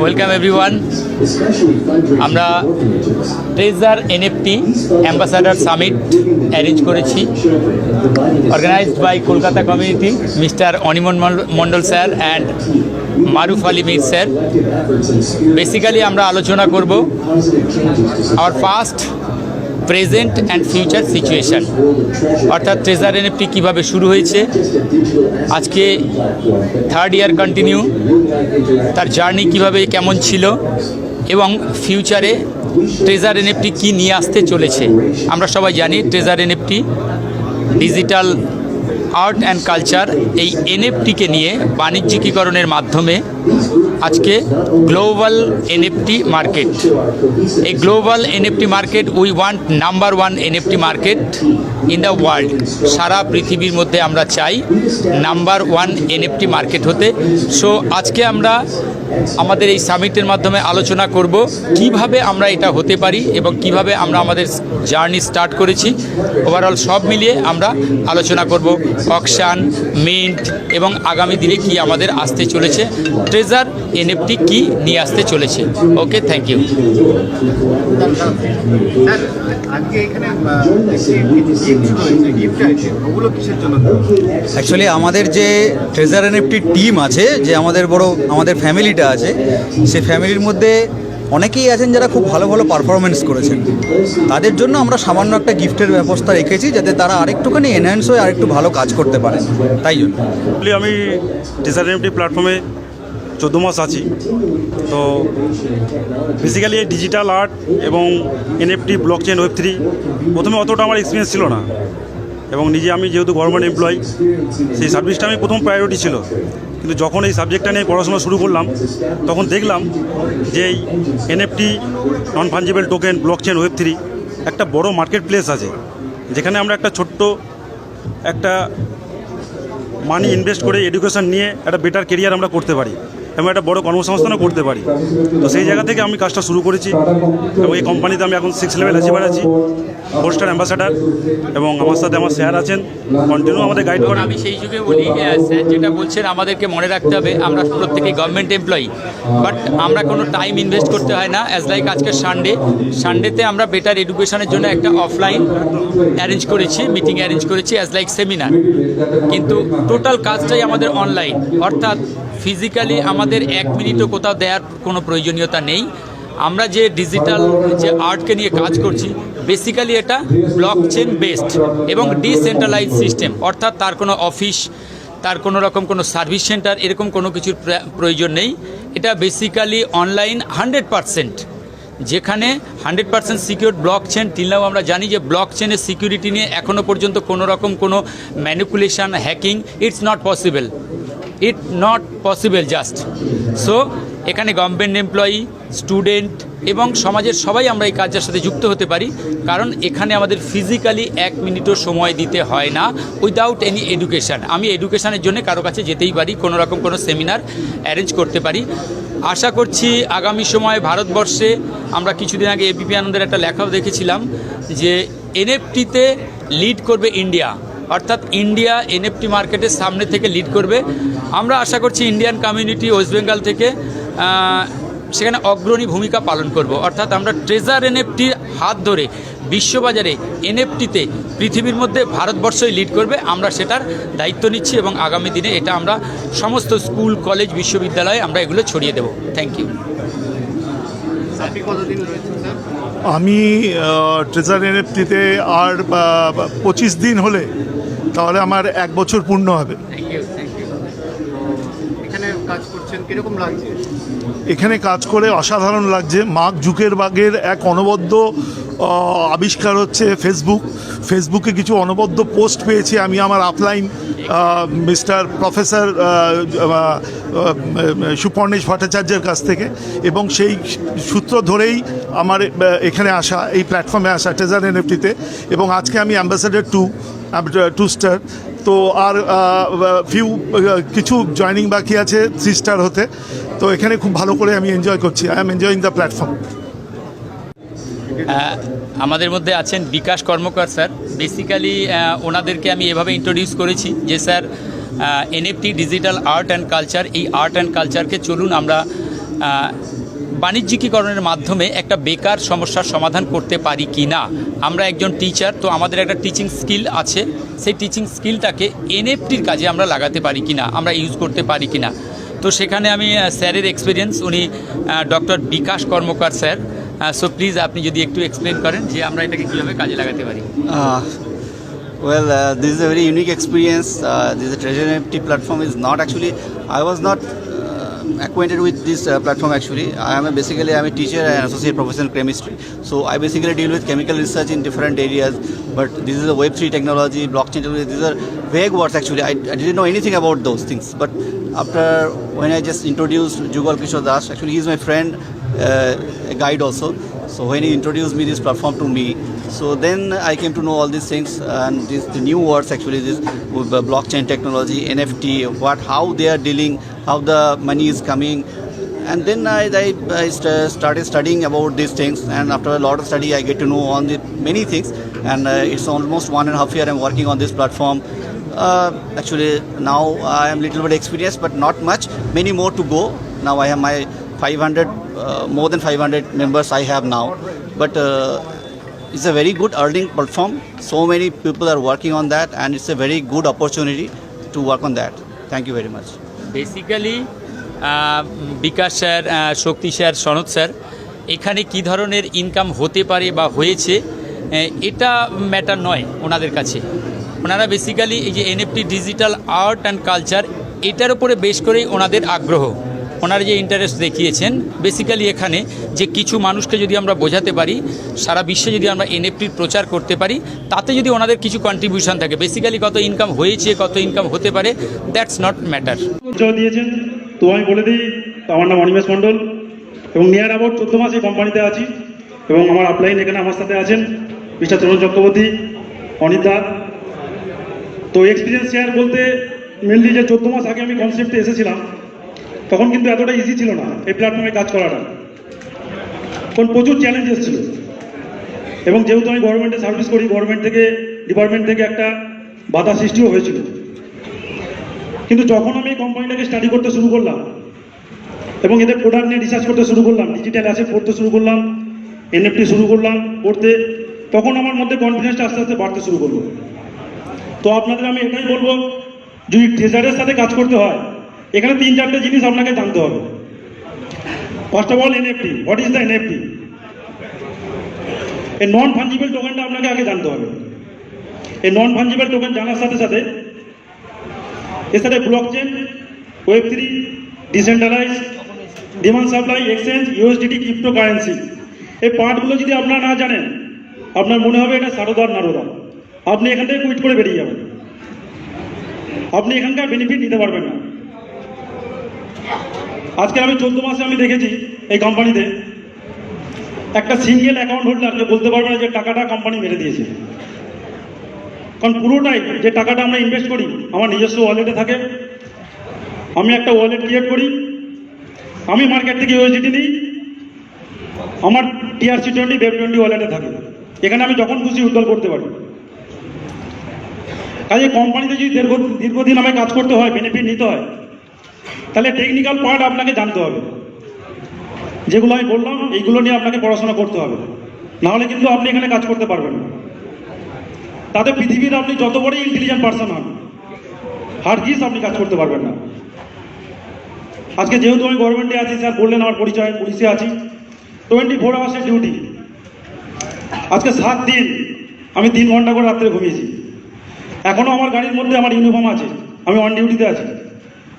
Welcome everyone আমরা treasure NFT ambassador summit arrange করেছি। Organized by Kolkata community mister Animan Mondal sir and Maruf Ali Mir sir basically আমরা আলোচনা করব our past present and future situation. অর্থাৎ treasure NFT কীভাবে শুরু হয়েছে, আজকে থার্ড ইয়ার কন্টিনিউ তার জার্নি কীভাবে কেমন ছিল এবং ফিউচারে ট্রেজার এনএফটি কী নিয়ে আসতে চলেছে। আমরা সবাই জানি treasure NFT digital art and culture এই এনএফটিকে নিয়ে বাণিজ্যিকীকরণের মাধ্যমে আজকে গ্লোবাল এনএফটি মার্কেট। এই global NFT market we want number one NFT market in the world সারা পৃথিবীর মধ্যে আমরা চাই নাম্বার ওয়ান এনএফটি মার্কেট হতে। সো আজকে আমরা আমাদের এই সামিটের মাধ্যমে আলোচনা করব কীভাবে আমরা এটা হতে পারি এবং কীভাবে আমরা আমাদের জার্নি স্টার্ট করেছি। ওভারঅল সব মিলিয়ে আমরা আলোচনা করব অকশান, মিন্ট এবং আগামী দিনে কি আমাদের আসতে চলেছে, ট্রেজার, এনএফটি কি নিয়ে আসতে চলেছে। ওকে থ্যাংক ইউ অ্যাকচুয়ালি আমাদের যে ট্রেজার এনএফটি টিম আছে, যে আমাদের বড়, আমাদের ফ্যামিলিটা আছে সেই ফ্যামিলির মধ্যে অনেকেই আছেন যারা খুব ভালো ভালো পারফরমেন্স করেছেন। তাদের জন্য আমরা সামান্য একটা গিফটের ব্যবস্থা রেখেছি যাতে তারা আরেকটুখানি এনহ্যান্স হয়ে আরেকটু ভালো কাজ করতে পারেন। তাই জন্য। আমি টিচার প্ল্যাটফর্মে চোদ্দ মাস আছি। তো বেসিক্যালি এই ডিজিটাল আর্ট এবং NFT block chain web three প্রথমে অতটা আমার এক্সপিরিয়েন্স ছিল না। এবং নিজে আমি যেহেতু গভর্নমেন্ট এমপ্লয়ি সেই সার্ভিসটা আমি প্রথম প্রায়োরিটি ছিল। কিন্তু যখন এই সাবজেক্টটা নিয়ে পড়াশোনা শুরু করলাম, তখন দেখলাম যে এই NFT non fungible token block chain web three একটা বড় মার্কেট প্লেস আছে, যেখানে আমরা একটা ছোট্ট একটা মানি ইনভেস্ট করে এডুকেশন নিয়ে একটা বেটার কেরিয়ার আমরা করতে পারি। এবং একটা বড় কর্মসংস্থানও করতে পারি। তো সেই জায়গা থেকে আমি কাজটা শুরু করেছি এবং এই কোম্পানিতে আমি এখন সিক্স লেভেল অ্যাচিভার আছি ফোর স্টার অ্যাম্বাসাডার এবং আমার সাথে আমার স্যার আছেন কন্টিনিউ আমাদের গাইড করেন। আমি সেই যুগে বলি স্যার যেটা বলছেন, আমাদেরকে মনে রাখতে হবে, আমরা প্রত্যেকেই গভর্নমেন্ট এমপ্লয়ি বাট আমরা কোনো টাইম ইনভেস্ট করতে হয় না অ্যাজ লাইক আজকে সানডে সানডেতে আমরা বেটার এডুকেশনের জন্য একটা অফলাইন অ্যারেঞ্জ করেছি মিটিং অ্যারেঞ্জ করেছি অ্যাজ লাইক সেমিনার কিন্তু টোটাল কাজটাই আমাদের অনলাইন অর্থাৎ ফিজিক্যালি আমাদের এক মিনিটও কোথাও দেওয়ার কোনো প্রয়োজনীয়তা নেই। আমরা যে ডিজিটাল যে আর্টকে নিয়ে কাজ করছি বেসিক্যালি এটা ব্লক চেন বেসড এবং ডিসেন্ট্রালাইজ সিস্টেম অর্থাৎ তার কোনো অফিস তার কোনো রকম কোনো সার্ভিস সেন্টার এরকম কোনো কিছুর প্রা- প্রয়োজন নেই। এটা বেসিক্যালি অনলাইন হান্ড্রেড পারসেন্ট যেখানে hundred percent secure block chain till now আমরা জানি যে ব্লক চেনের সিকিউরিটি নিয়ে এখনও পর্যন্ত কোনো রকম কোনো manipulation hacking it's not possible it not possible just. So, এখানে গভর্নমেন্ট এমপ্লয়ি স্টুডেন্ট এবং সমাজের সবাই আমরা এই কাজের সাথে যুক্ত হতে পারি, কারণ এখানে আমাদের ফিজিক্যালি এক মিনিটও সময় দিতে হয় না উইদাউট এনি এডুকেশান আমি এডুকেশানের জন্য কারও কাছে যেতেই পারি, কোনো রকম কোনো সেমিনার অ্যারেঞ্জ করতে পারি। আশা করছি আগামী সময়ে ভারতবর্ষে, আমরা কিছুদিন আগে এবিপি আনন্দের একটা লেখাও দেখেছিলাম যে এনএফটিতে লিড করবে ইন্ডিয়া অর্থাৎ ইন্ডিয়া এনএফটি মার্কেটের সামনে থেকে লিড করবে। আমরা আশা করছি ইন্ডিয়ান কমিউনিটি ওয়েস্ট বেঙ্গল থেকে সেখানে অগ্রণী ভূমিকা পালন করব। অর্থাৎ আমরা ট্রেজার এনএফটির হাত ধরে বিশ্ববাজারে এনএফটিতে পৃথিবীর মধ্যে ভারতবর্ষই লিড করবে। আমরা সেটার দায়িত্ব নিচ্ছি এবং আগামী দিনে এটা আমরা সমস্ত স্কুল কলেজ বিশ্ববিদ্যালয়ে আমরা এগুলো ছড়িয়ে দেবো। থ্যাংক ইউ আপনি কতদিন রয়েছেন স্যার? আমি ট্রেজার এনএফটিতে আর পঁচিশ দিন হলে তাহলে আমার এক বছর পূর্ণ হবে থ্যাংক ইউ থ্যাংক ইউ এখানে কাজ করছেন কীরকম লাগছে? এখানে কাজ করে অসাধারণ লাগছে। মার্ক জুকেরবাগের এক অনবদ্য আবিষ্কার হচ্ছে ফেসবুক ফেসবুকে কিছু অনবদ্য পোস্ট পেয়েছি আমি আমার আপলাইন মিস্টার প্রফেসর সুপর্ণেশ ভট্টাচার্যের কাছ থেকে। এবং সেই সূত্র ধরেই আমার এখানে আসা, এই প্ল্যাটফর্মে আসা ট্রেজার এনএফটিতে এবং আজকে আমি অ্যাম্বাসাডার টু টু স্টার তো আর ফিউ কিছু জয়নিং বাকি আছে থ্রি স্টার হতে। তো এখানে খুব ভালো করে আমি এনজয় করছি। I am enjoying the platform আমাদের মধ্যে আছেন বিকাশ কর্মকার স্যার বেসিক্যালি ওনাদেরকে আমি এভাবে ইন্ট্রোডিউস করেছি যে sir NFT digital art and culture এই আর্ট অ্যান্ড কালচারকে চলুন আমরা বাণিজ্যিকীকরণের মাধ্যমে একটা বেকার সমস্যার সমাধান করতে পারি কি না আমরা একজন টিচার তো আমাদের একটা টিচিং স্কিল আছে সেই টিচিং স্কিলটাকে এনএফটির কাজে আমরা লাগাতে পারি কি না আমরা ইউজ করতে পারি কি না তো সেখানে আমি স্যারের এক্সপিরিয়েন্স উনি doctor Bikash Karmakar sir so please আপনি যদি একটু এক্সপ্লেন করেন যে আমরা এটাকে কীভাবে কাজে লাগাতে পারি well, uh, this is a very unique experience. Uh, this treasure NFT platform. is not actually. I was not acquainted with this uh, platform actually. I am a, basically I'm a teacher and associate professor in chemistry. So I basically deal with chemical research in different areas. But this is a Web3 technology, blockchain technology. These are vague words actually. I, I didn't know anything about those things. But after when I just introduced Jugal Kishore Das, actually he's my friend, uh, a guide also. So when he introduced me this platform to me, so then I came to know all these things and this, the new words actually this with the blockchain technology, NFT, what how they are dealing, how the money is coming, and then I, I, I st- started studying about these things. And after a lot of study, I get to know on the many things. And uh, it's almost one and a half year I'm working on this platform. Uh, actually, now I am little bit experienced, but not much. Many more to go. Now I have my 500, uh, more than 500 members I have now. But uh, it's a very good earning platform. So many people are working on that, and it's a very good opportunity to work on that. Thank you very much. Basically Bikash sir Shakti sir Sanad sir এখানে কি ধরনের income হতে পারে বা হয়েছে এটা matter নয় ওনাদের কাছে ওনারা বেসিক্যালি এই যে NFT digital art and culture এটার উপরে বেশ করেই ওনাদের আগ্রহ ওনারা যে ইন্টারেস্ট দেখিয়েছেন বেসিক্যালি এখানে যে কিছু মানুষকে যদি আমরা বোঝাতে পারি, সারা বিশ্বে যদি আমরা এনএফটির প্রচার করতে পারি, তাতে যদি ওনাদের কিছু কন্ট্রিবিউশন থাকে বেসিক্যালি কত ইনকাম হয়েছে, কত ইনকাম হতে পারে দ্যাটস নট ম্যাটার দিয়েছেন, তো আমি বলে দিই, আমার নাম অনিমেষ মণ্ডল, এবং নিয়ার অ্যাবাউট চোদ্দ মাস এই কোম্পানিতে আছি, এবং আমার আপলাইন এখানে আমার সাথে আছেন, মিস্টার তরুণ চক্রবর্তী, অনিতা তো এক্সপিরিয়েন্স শেয়ার বলতে মেনলি যে চোদ্দ মাস আগে আমি কনসেপ্টে এসেছিলাম তখন কিন্তু এতটা ইজি ছিল না, এই প্ল্যাটফর্মে কাজ করাটা। তখন প্রচুর চ্যালেঞ্জ এসেছিল এবং যেহেতু আমি গভর্নমেন্টে সার্ভিস করি গভর্নমেন্ট থেকে ডিপার্টমেন্ট থেকে একটা বাধা সৃষ্টিও হয়েছিল। কিন্তু যখন আমি এই কোম্পানিটাকে স্টাডি করতে শুরু করলাম, এবং এদের প্রোডাক্ট নিয়ে রিসার্চ করতে শুরু করলাম ডিজিটাল অ্যাসেট পড়তে শুরু করলাম এনএফটি শুরু করলাম, পড়তে, তখন আমার মধ্যে কনফিডেন্সটা আস্তে আস্তে বাড়তে শুরু করল। তো আপনাদের আমি এটাই বলব, যদি ট্রেজারের সাথে কাজ করতে হয় এখানে তিন চারটে জিনিস আপনাকে জানতে হবে। First of all NFT what is the NFT এই নন ফাঞ্জিবল টোকেনটা আপনাকে আগে জানতে হবে। এই নন ফাঞ্জিবল টোকেন জানার সাথে সাথে, এর সাথে block chain web three decentralize demand supply exchange USDT crypto currency এই পার্টগুলো যদি আপনারা না জানেন, আপনার মনে হবে এটা সারদার নারদা। আপনি এখান থেকে কুইট করে বেরিয়ে যাবেন। আপনি এখানকার বেনিফিট নিতে পারবেন না। আজকে আমি চোদ্দ মাসে আমি দেখেছি এই কোম্পানিতে একটা সিঙ্গেল অ্যাকাউন্ট হোল্ডার হোল্ডারকে বলতে পারবে না যে টাকাটা কোম্পানি মেরে দিয়েছে। কারণ পুরোটাই যে টাকাটা আমরা ইনভেস্ট করি, আমার নিজস্ব ওয়ালেটে থাকে। আমি একটা ওয়ালেট ক্রিয়েট করি। আমি মার্কেট থেকে ইউএসডিটি নিই। আমার টিআরসি টোয়েন্টি বেব টোয়েন্টি ওয়ালেটে থাকে। এখানে আমি যখন খুশি উদ্যোগ করতে পারি। কাজে কোম্পানিতে যদি দীর্ঘ দীর্ঘদিন আমায় কাজ করতে হয় বেনিফিট নিতে হয় তাহলে টেকনিক্যাল পার্ট আপনাকে জানতে হবে। যেগুলো আমি বললাম, এইগুলো নিয়ে আপনাকে পড়াশোনা করতে হবে। নাহলে কিন্তু আপনি এখানে কাজ করতে পারবেন না। তাতে পৃথিবীর আপনি যত বড়ই ইন্টেলিজেন্ট পার্সন হন হারগিস আপনি কাজ করতে পারবেন না। আজকে যেহেতু আমি গভর্নমেন্টে আছি স্যার বললেন আমার পরিচয়, পুলিশে আছি। টোয়েন্টি ফোর আওয়ার্সের ডিউটি আজকে সাত দিন আমি তিন ঘণ্টা করে রাত্রে ঘুমিয়েছি। এখনও আমার গাড়ির মধ্যে আমার ইউনিফর্ম আছে। আমি অন ডিউটিতে আছি।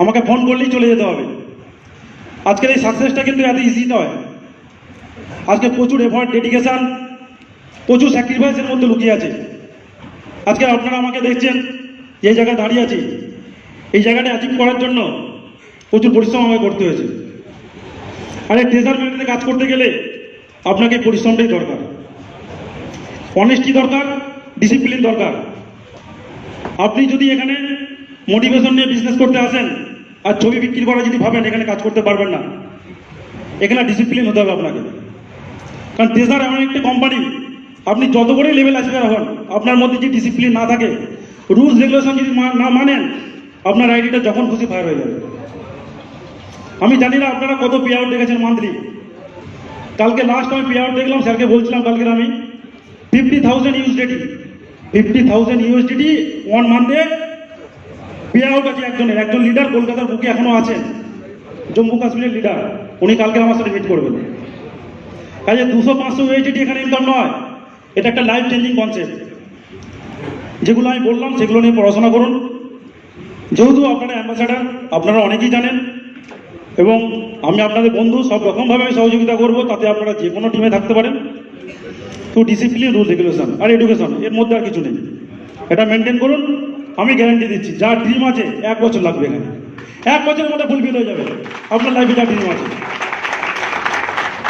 আমাকে ফোন করলেই চলে যেতে হবে। আজকের এই সাকসেসটা কিন্তু এত ইজি নয়। আজকে প্রচুর এফার্ট ডেডিকেশান প্রচুর স্যাক্রিফাইসের মধ্যে লুকিয়ে আছে। আজকে আপনারা আমাকে দেখছেন যে জায়গায় দাঁড়িয়ে আছি। এই জায়গাটা অ্যাচিভ করার জন্য প্রচুর পরিশ্রম আমাকে করতে হয়েছে। আর এই ট্রেজার ম্যানেজে কাজ করতে গেলে আপনাকে পরিশ্রমটাই দরকার। অনেস্টি দরকার ডিসিপ্লিন দরকার। আপনি যদি এখানে মোটিভেশন নিয়ে বিজনেস করতে আসেন আর ছবি বিক্রি করা যদি ভাবেন, এখানে কাজ করতে পারবেন না। এখানে ডিসিপ্লিন হতে হবে আপনাকে। কারণ ট্রেজার এমন একটা কোম্পানি আপনি যত করে লেভেল আসবে হন, আপনার মধ্যে যে ডিসিপ্লিন না থাকে রুলস রেগুলেশন যদি না মানেন, আপনার আইডিটা যখন খুশি ফায়ার হয়ে যাবে। আমি জানি না আপনারা কত পে আউট দেখেছেন মান্থলি কালকে লাস্ট আমি পে আউট দেখলাম, স্যারকে বলছিলাম কালকে আমি fifty thousand USDT fifty thousand USDT one মান্থে pay out আছে একজনের, একজন লিডার কলকাতার বুকে এখনও আছেন। জম্মু কাশ্মীরের লিডার উনি কালকে আমার সাথে মিট করবেন। কাজে দুশো পাঁচশো ইউএসডিটি এখানে ইনকাম নয়, এটা একটা লাইফ চেঞ্জিং কনসেপ্ট যেগুলো আমি বললাম, সেগুলো নিয়ে পড়াশোনা করুন। যেহেতু আপনারা অ্যাম্বাসাডার আপনারা অনেকেই জানেন, এবং আমি আপনাদের বন্ধু, সব রকমভাবে আমি সহযোগিতা করব, তাতে আপনারা যে কোনো টিমে থাকতে পারেন। তো ডিসিপ্লিন রুল রেগুলেশন আর এডুকেশন এর মধ্যে আর কিছু নেই। এটা মেনটেন করুন। আমি গ্যারান্টি দিচ্ছি, যা ড্রিম আছে, এক বছর লাগবে এখানে। এক বছরের মধ্যে ফুলফিল হয়ে যাবে। আপনার লাইফে যা ড্রিম আছে।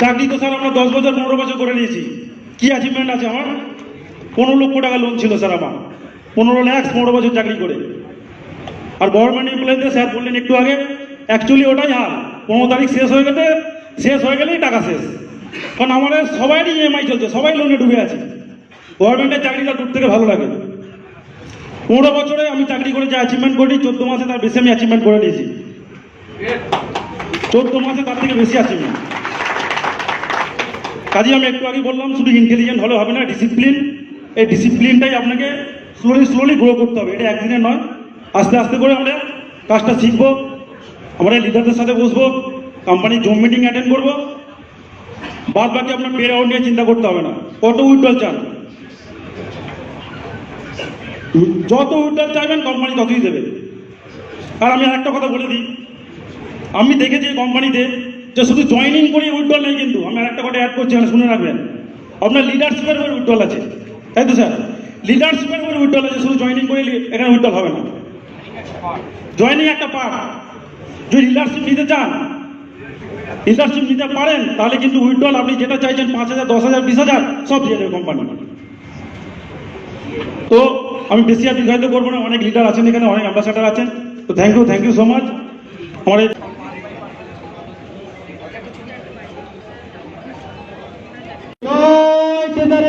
চাকরি তো স্যার আমরা দশ বছর, পনেরো বছর করে নিয়েছি। কি অ্যাচিভমেন্ট আছে আমার? পনেরো লক্ষ টাকা লোন ছিল স্যার আমার। পনেরো লাখ পনেরো বছর চাকরি করে। আর গভর্নমেন্ট এমপ্লয়িদের স্যার বললেন, একটু আগে অ্যাকচুয়ালি ওটাই হাল। পনেরো তারিখ শেষ হয়ে গেলে শেষ হয়ে গেলেই টাকা শেষ। কারণ আমাদের সবাইরই ইএমআই চলছে, সবাই লোনে ডুবে আছে। গভর্নমেন্টের চাকরিটা দূর থেকে ভালো লাগে। পনেরো বছরে আমি চাকরি করে যে অ্যাচিভমেন্ট করি চোদ্দ মাসে তার বেশি আমি অ্যাচিভমেন্ট করে নিয়েছি চোদ্দ মাসে তার থেকে বেশি অ্যাচিভমেন্ট কাজে আমি একটু আগে বললাম, শুধু ইন্টেলিজেন্ট হলে হবে না ডিসিপ্লিন এই ডিসিপ্লিনটাই আপনাকে স্লোলি স্লোলি গ্রো করতে হবে। এটা একদিনে নয়, আস্তে আস্তে করে আমরা কাজটা শিখব, আমরা লিডারদের সাথে বসবো কোম্পানির জুম মিটিং অ্যাটেন্ড করব বাদ বাকি আপনার পে আউট নিয়ে চিন্তা করতে হবে না। কত উইথড্রল চান? যত উইথড্রল চাইবেন কোম্পানি ততই দেবে। আর আমি আরেকটা কথা বলে দিই। আমি দেখেছি কোম্পানিতে যে শুধু জয়েনিং করে উইথড্রল নেই কিন্তু। আমি আরেকটা কথা অ্যাড করছি শুনে রাখবেন। আপনার লিডারশিপের উপর উইথড্রল আছে। তাই তো স্যার লিডারশিপের উপর উইথড্রল আছে, শুধু জয়েনিং করে এখানে উইথড্রল হবে না। জয়েনিং একটা পার্ট যদি লিডারশিপ নিতে চান লিডারশিপ নিতে পারেন, তাহলে কিন্তু উইথড্রল আপনি যেটা চাইছেন, পাঁচ হাজার, দশ হাজার, বিশ হাজার, সব দিয়ে দেবে কোম্পানি তো আমি বেশি আর দীর্ঘায়িত করব না, অনেক লিডার আছেন এখানে, অনেক অ্যাম্বাসাডার আছেন। তো thank you thank you so much আমার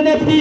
নেত্রী।